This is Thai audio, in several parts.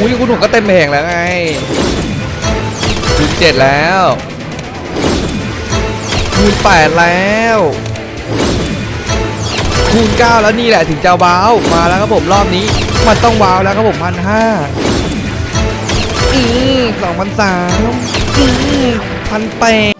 อุ้ยคุณหนุ่มก็เต็มแผงแล้วไงคูณเจ็ดแล้วคูณแปดแล้วคูณเก้าแล้วนี่แหละถึงจะว้าวมาแล้วครับผมรอบนี้ มันต้องว้าวแล้วครับผมพันห้าอืมสองพันสามอืมพันแปด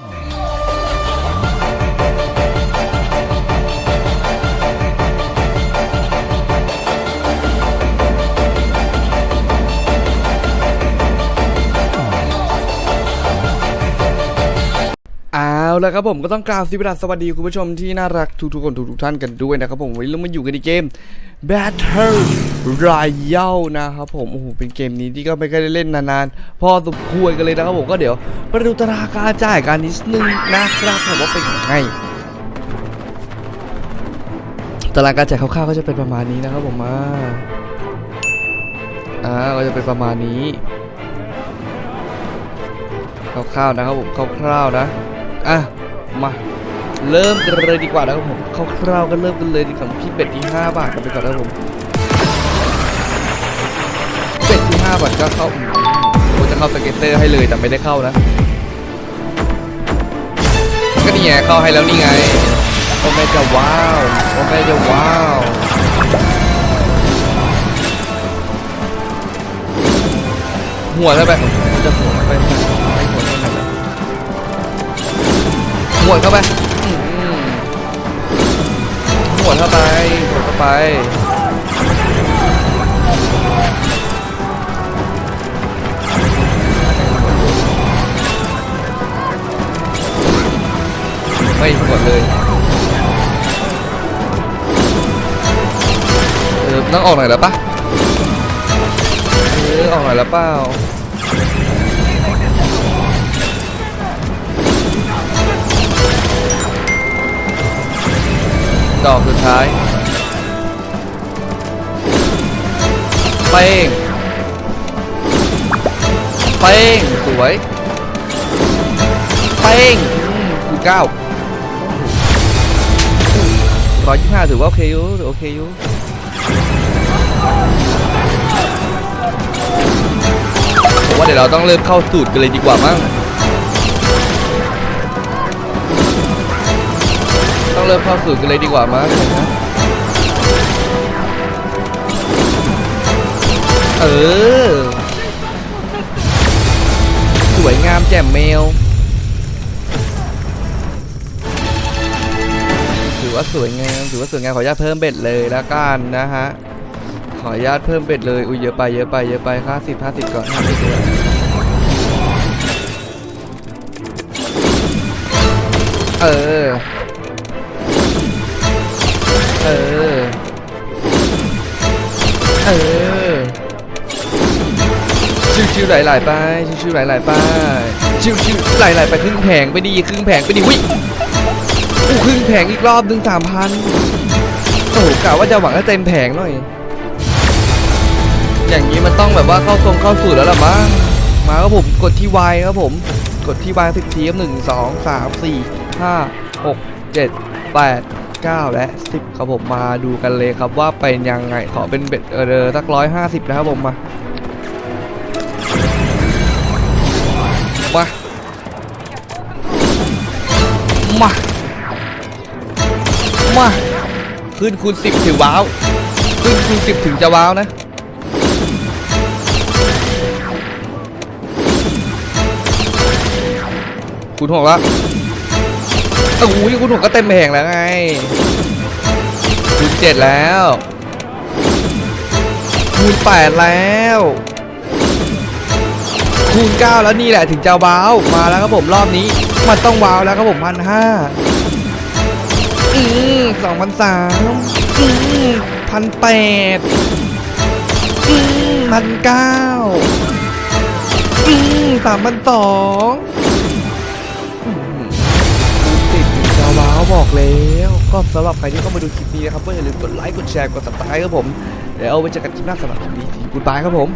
เอาแล้วครับผมก็ต้องกล่าวสิบรัสวัสดีคุณผู้ชมที่น่ารักทุกๆคนทุกๆท่านกันด้วยนะครับผมวันนี้เรามาอยู่กันในเกม Battle Royale นะครับผมโอ้โหเป็นเกมนี้ที่ก็ไม่เคยได้เล่นนานๆ พอสมควรกันเลยนะครับผมก็เดี๋ยวไปดูตารางการจ่ายการนิดนึงนะครับผมว่าเป็นยังไงตารางการจ่ายคร่าวๆก็จะเป็นประมาณนี้นะครับผมมาอ่าก็จะเป็นประมาณนี้คร่าวๆนะครับผมคร่าวๆนะ อะ มาเริ่มกันเลยดีกว่านะครับผมคร่าวๆก็เริ่มกันเลยดีกว่าพี่เป็ดที่ 5 บาทกันไปก่อนนะครับผมเป็ดที่ 5 บาทก็เข้าอืมผมจะเข้าสเก็ตเตอร์ให้เลยแต่ไม่ได้เข้านะ ก็นี่ไงเข้าให้แล้วนี่ไงโอ้แม่จะว้าวโอ้แม่จะว้าวหัวแล้วไปจะหัวไป หวดเข้าไปหวดเข้าไปหวดเข้าไป ไม่หมดเลย เออต้องออกหน่อยแล้วปะเออออกหน่อยแล้วเปล่า ดอกสุดท้ายเป้งเป้งสวยเป้งคูเก้าร้อยยี่ห้าถือว่าโอเคอยู่โอเคอยู่ผมว่าเดี๋ยวเราต้องเริ่มเข้าสูตรกันเลยดีกว่ามั้ง เริ่มเข้าสู่กันเลยดีกว่ามั้งเออ สวยงามแจ่มเมลถือว่าสวยงามถือว่าสวยงามขออนุญาตเพิ่มเบ็ดเลยแล้วกันนะฮะ ขออนุญาตเพิ่มเบ็ดเลย อุ้ยเยอะไปเยอะไปเยอะไปค่าสิบห้าสิบก่อนห้าสิบก่อนเออ เออชิวๆไหลๆไปชิวๆไหลๆไปชิวๆไหลๆไปครึ่งแผงไปดีครึ่งแผงไปดีวิอู้ครึ่งแผงอีกรอบหนึ่งสามพันโอ้โหกะว่าจะหวังให้เต็มแผงหน่อย อย่างนี้มันต้องแบบว่าเข้าทรงเข้าสูตรแล้วล่ะมั้งมาครับผมกดที่ Y ครับผมกดที่ Y สิบทีครับหนึ่งสองสามสี่ห้าหกเจ็ดแปด 9 และ 10 ครับผมมาดูกันเลยครับว่าเป็นยังไงขอเป็นเบ็ดเออสักร้อยห้าสิบนะครับผมมามามามาขึ้นคูณสิบถือว้าวขึ้นคูณสิบถึงจะว้าวนะคูณหกแล้ว อ้ยคุณหกก็เต็มแผงแล้วไงคูณเจ็ดแล้วคูณแปดแล้วคูณเก้าแล้วนี่แหละถึงจะว้าวมาแล้วครับผมรอบนี้ มันต้องว้าวแล้วครับผมพันห้าอืมสองพันสามอืมพันแปดอืมพันเก้าอืมสามพันสอง บอกแล้วก็สำหรับใครที่เข้ามาดูคลิปนี้นะครับก็อย่าลืมกดไลค์กดแชร์กดติดตามครับผมเดี๋ยวเอาไว้เจอกันคลิปหน้าสำหรับคลิปนี้กูดบายครับผม